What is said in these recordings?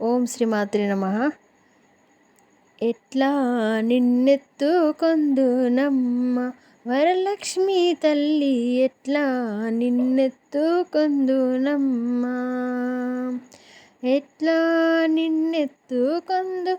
ఓం శ్రీమాత్రి నమ. ఎట్లా నిన్నెత్తు కొందునమ్మ? వరలక్ష్మి తల్లి ఎట్లా నిన్నెత్తు కొందునమ్మ? ఎట్లా నిన్నెత్తు కొందు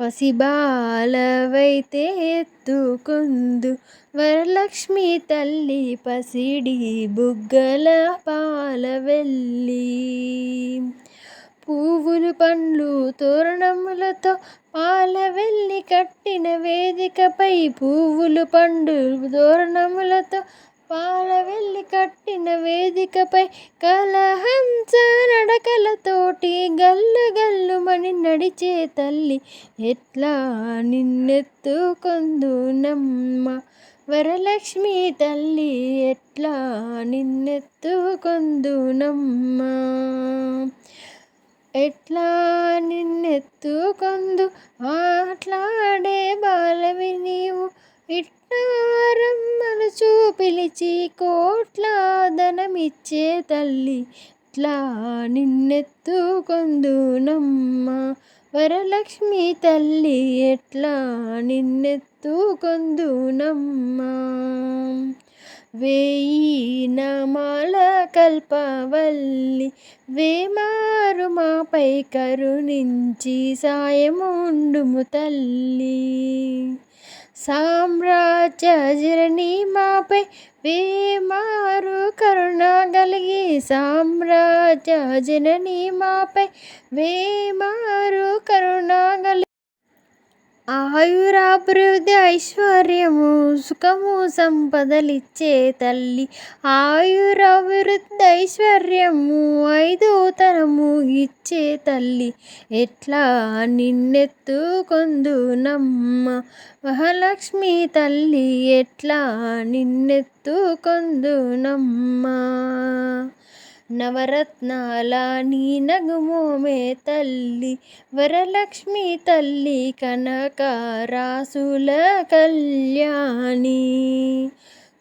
పసిబాలవైతే ఎత్తుకుందు. వరలక్ష్మి తల్లి పసిడి బుగ్గల పాల వెళ్ళి పువ్వులు పండ్లు తోరణములతో పాల వెళ్ళి కట్టిన వేదికపై పువ్వులు పండు తోరణములతో పాల వెళ్ళి కట్టిన వేదికపై కలహంస తోటి గల్లు గల్లుమని నడిచే తల్లి ఎట్లా నిన్నెత్తుకొందునమ్మ? వరలక్ష్మి తల్లి ఎట్లా నిన్నెత్తుకొందునమ్మ? ఎట్లా నిన్నెత్తుకొందు? ఆట్లాడే బాలవి నీవు ఇట్టారమ్మను చూపిలిచి కోట్ల ధనమిచ్చే తల్లి ఎట్లా నిన్నెత్తుకొందునమ్మ. వరలక్ష్మి తల్లి ఎట్లా నిన్నెత్తుకొందునమ్మ. వేయి నమాల కల్పవల్లి వేమారు మాపై కరుణించి సాయముండుము తల్లి. సామ్రాజ్య జరణి మాపై వేమారు కరుణ కలిగి సామ్రాజ్య జనని మాపై వేమారు కరుణాగలి ఆయురాభివృద్ధి ఐశ్వర్యము సుఖము సంపదలిచ్చే తల్లి. ఆయురాభివృద్ధి ఐశ్వర్యము ఐదో తరము ఇచ్చే తల్లి. ఎట్లా నిన్నెత్తుకొందునమ్మ మహాలక్ష్మి తల్లి ఎట్లా నిన్నెత్తుకొందునమ్మ? నవరత్నాల నీ నగుమోమే తల్లి వరలక్ష్మి తల్లి కనక రాసుల కళ్యాణి.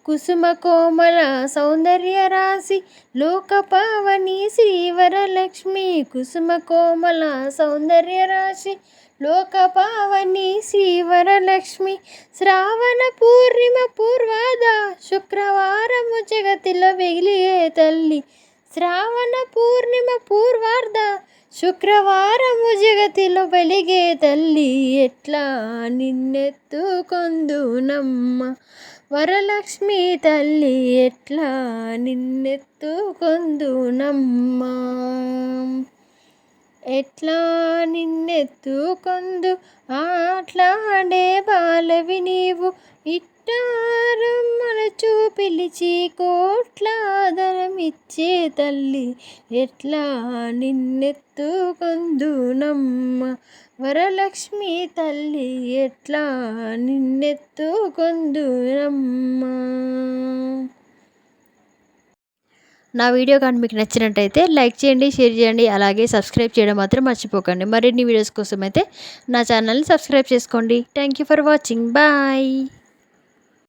కుసుమ కోమల సౌందర్య రాశి లోకపావని శ్రీ వరలక్ష్మి. కుసుమ కోమల సౌందర్య రాశి లోకపావని శ్రీ వరలక్ష్మి. శ్రావణ పూర్ణిమ పూర్వాద శుక్రవారము జగతిలో వెగిలియే తల్లి శ్రావణ పూర్ణిమ పూర్వార్ధ శుక్రవారము జగతిలో వెలిగే తల్లి ఎట్లా నిన్నెత్తుకొందునమ్మ వరలక్ష్మి తల్లి ఎట్లా నిన్నెత్తుకొందునమ్మ ఎట్లా నిన్నెత్తుకొందు? ఆట్లాడే బాలవి నీవు. ఇట్టారమ్మను చూపిలిచి కోట్లాదరమిచ్చే తల్లి. ఎట్లా నిన్నెత్తుకొందునమ్మ వరలక్ష్మి తల్లి ఎట్లా నిన్నెత్తుకొందునమ్మ నా వీడియో కానీ మీకు నచ్చినట్టయితే లైక్ చేయండి షేర్ చేయండి అలాగే సబ్స్క్రైబ్ చేయడం మాత్రం మర్చిపోకండి. మరిన్ని వీడియోస్ కోసం అయితే నా ఛానల్ని సబ్స్క్రైబ్ చేసుకోండి. Thank you for watching bye